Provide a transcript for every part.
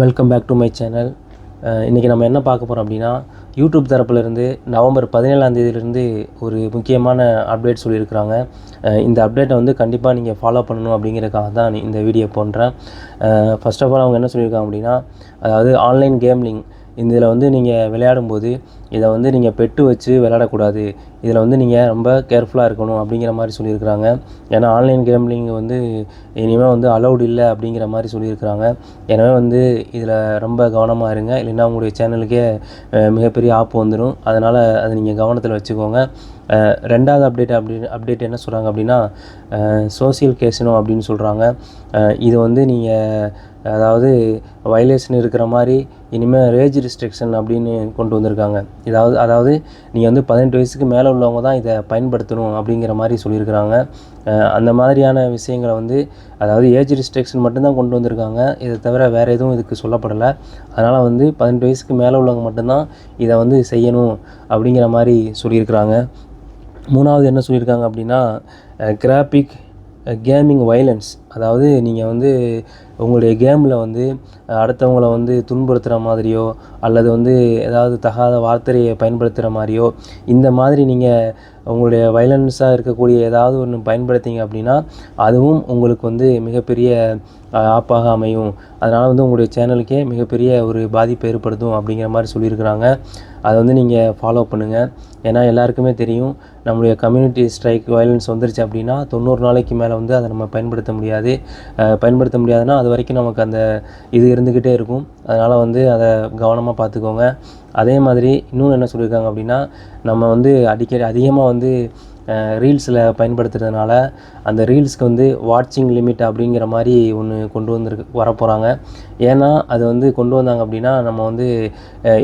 Welcome back to my channel இன்றைக்கி நம்ம என்ன பார்க்க போகிறோம் அப்படின்னா யூடியூப் தரப்புலேருந்து நவம்பர் பதினேழாம் தேதியிலேருந்து ஒரு முக்கியமான அப்டேட் சொல்லியிருக்கிறாங்க. இந்த அப்டேட்டை வந்து கண்டிப்பாக நீங்கள் ஃபாலோ பண்ணணும் அப்படிங்கிறதுக்காக தான் இந்த வீடியோ போன்றேன் ஃபர்ஸ்ட் ஆஃப் ஆல் அவங்க என்ன சொல்லியிருக்காங்க அப்படின்னா அதாவது ஆன்லைன் கேம்லிங் இதில் வந்து நீங்கள் விளையாடும்போது இதை வந்து நீங்கள் பெட்டு வச்சு விளையாடக்கூடாது. இதில் வந்து நீங்கள் ரொம்ப கேர்ஃபுல்லாக இருக்கணும் அப்படிங்கிற மாதிரி சொல்லியிருக்கிறாங்க. ஏன்னா ஆன்லைன் கேம்லிங் வந்து இனிமேல் வந்து அலௌட் இல்லை அப்படிங்கிற மாதிரி சொல்லியிருக்கிறாங்க. எனவே வந்து இதில் ரொம்ப கவனமாக இருங்க. இல்லைன்னா உங்களுடைய சேனலுக்கே மிகப்பெரிய ஆப் வந்துடும் அதனால் அதை நீங்கள் கவனத்தில் வச்சுக்கோங்க. ரெண்டாவது அப்டேட் அப்படி அப்டேட் என்ன சொல்கிறாங்க அப்படின்னா சோசியல் கேசினோ அப்படின்னு சொல்கிறாங்க இது வந்து நீங்கள் அதாவது வயலேஷன் இருக்கிற மாதிரி இனிமேல் ரேஜ் ரிஸ்ட்ரிக்ஷன் அப்படின்னு கொண்டு வந்திருக்காங்க. இதாவது அதாவது நீங்கள் வந்து பதினெட்டு வயசுக்கு மேலே உள்ளவங்க தான் இதை பயன்படுத்தணும் அப்படிங்கிற மாதிரி சொல்லியிருக்கிறாங்க. அந்த மாதிரியான விஷயங்களை வந்து அதாவது ஏஜ் ரிஸ்ட்ரிக்ஷன் மட்டும்தான் கொண்டு வந்திருக்காங்க. இதை தவிர வேறு எதுவும் இதுக்கு சொல்லப்படலை. அதனால் வந்து பதினெட்டு வயசுக்கு மேலே உள்ளவங்க மட்டும்தான் இதை வந்து செய்யணும் அப்படிங்கிற மாதிரி சொல்லியிருக்கிறாங்க. மூணாவது என்ன சொல்லியிருக்காங்க அப்படின்னா கிராபிக் கேமிங் வைலன்ஸ் அதாவது நீங்கள் வந்து உங்களுடைய கேமில் வந்து அடுத்தவங்கள வந்து துன்புறுத்துகிற மாதிரியோ அல்லது வந்து ஏதாவது தகாத வார்த்தையை பயன்படுத்துகிற மாதிரியோ இந்த மாதிரி நீங்கள் உங்களுடைய வைலன்ஸாக இருக்கக்கூடிய ஏதாவது ஒன்று பயன்படுத்திங்க அப்படின்னா அதுவும் உங்களுக்கு வந்து மிகப்பெரிய ஆப்பாக அமையும். அதனால் வந்து உங்களுடைய சேனலுக்கே மிகப்பெரிய ஒரு பாதிப்பை ஏற்படுத்தும் அப்படிங்கிற மாதிரி சொல்லியிருக்கிறாங்க. அதை வந்து நீங்கள் ஃபாலோ பண்ணுங்கள் ஏன்னா எல்லாருக்குமே தெரியும் நம்மளுடைய கம்யூனிட்டி ஸ்ட்ரைக் வயலன்ஸ் வந்துருச்சு அப்படின்னா தொண்ணூறு நாளைக்கு மேலே வந்து அதை நம்ம பயன்படுத்த முடியாது. முடியாது பயன்படுத்த முடியாதுன்னா அது வரைக்கும் நமக்கு அந்த இது இருந்துக்கிட்டே இருக்கும். அதனால் வந்து அதை கவனமாக பார்த்துக்கோங்க அதே மாதிரி இன்னொன்று என்ன சொல்லியிருக்காங்க அப்படின்னா நம்ம வந்து அடிக்கடி அதிகமாக வந்து ரீல்ஸில் பயன்படுத்துறதுனால அந்த ரீல்ஸ்க்கு வந்து வாட்சிங் லிமிட் அப்படிங்கிற மாதிரி ஒன்று கொண்டு வந்துருக்கு வரப்போகிறாங்க ஏன்னா அது வந்து கொண்டு வந்தாங்க அப்படின்னா நம்ம வந்து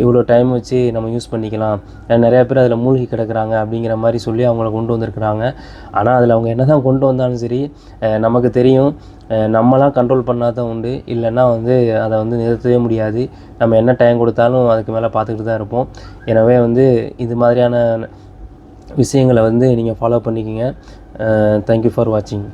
இவ்வளோ டைம் வச்சு நம்ம யூஸ் பண்ணிக்கலாம். நிறையா பேர் அதில் மூழ்கி கிடக்குறாங்க அப்படிங்கிற மாதிரி சொல்லி அவங்கள கொண்டு வந்திருக்கிறாங்க. ஆனால் அதில் அவங்க என்ன தான் கொண்டு வந்தாலும் சரி நமக்கு தெரியும். நம்மளாம் நம்மலாம் கண்ட்ரோல் பண்ணால் தான் உண்டு. இல்லைன்னா வந்து அதை வந்து நிறுத்தவே முடியாது. நம்ம என்ன டைம் கொடுத்தாலும் அதுக்கு மேலே பார்த்துக்கிட்டு தான் இருப்போம். எனவே வந்து இது மாதிரியான விஷயங்களை வந்து நீங்கள் ஃபாலோ பண்ணிக்கோங்க. தேங்க்யூ ஃபார் வாட்சிங்